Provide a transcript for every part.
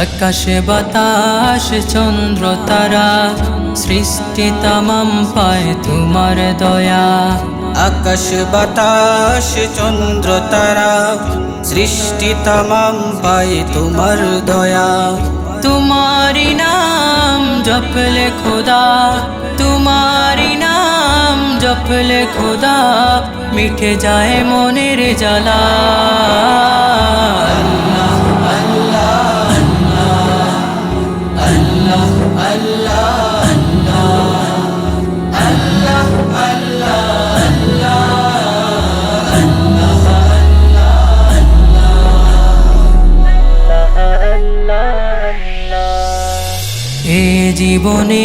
আকাশে বাতাস চন্দ্র তারা সৃষ্টি তামাম পায় তোমার দয়া। আকাশ বাতাস চন্দ্র তারা। সৃষ্টি তামাম পায় তোমার দয়া। তোমারি নাম জপলে খোদা। তোমারি নাম জপলে খোদা। মিঠে যায় মনের জ্বালা। এ জীবনে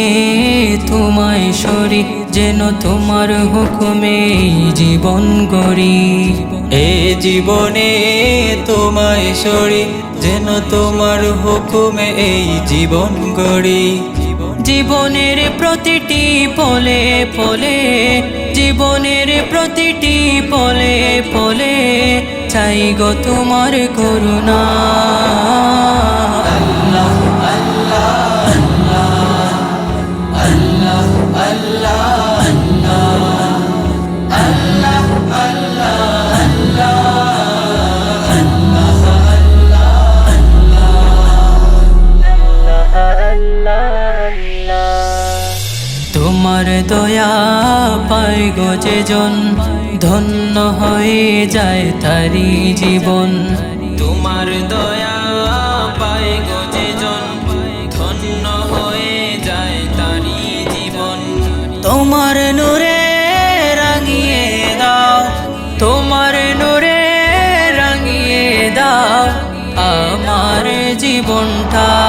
তোমায় সরি, যেন তোমার হুকুমে জীবন গড়ি। এ জীবনে তোমায় সরি, যেন তোমার হুকুমে এই জীবন গড়ি। জীবনের প্রতিটি পলে পলে, জীবনের প্রতিটি পলে পলে, চাই গো তোমার করুণা। তোমার দয়া পাই গো যেজন, ধন্য হয়ে যায় তারি জীবন। তোমার দয়া পাই গো যেজন, ধন্য হয়ে যায় তারি জীবন। তোমার নূরে রাঙিয়ে দাও, তোমার নূরে রাঙিয়ে দাও, আমার জীবনটা।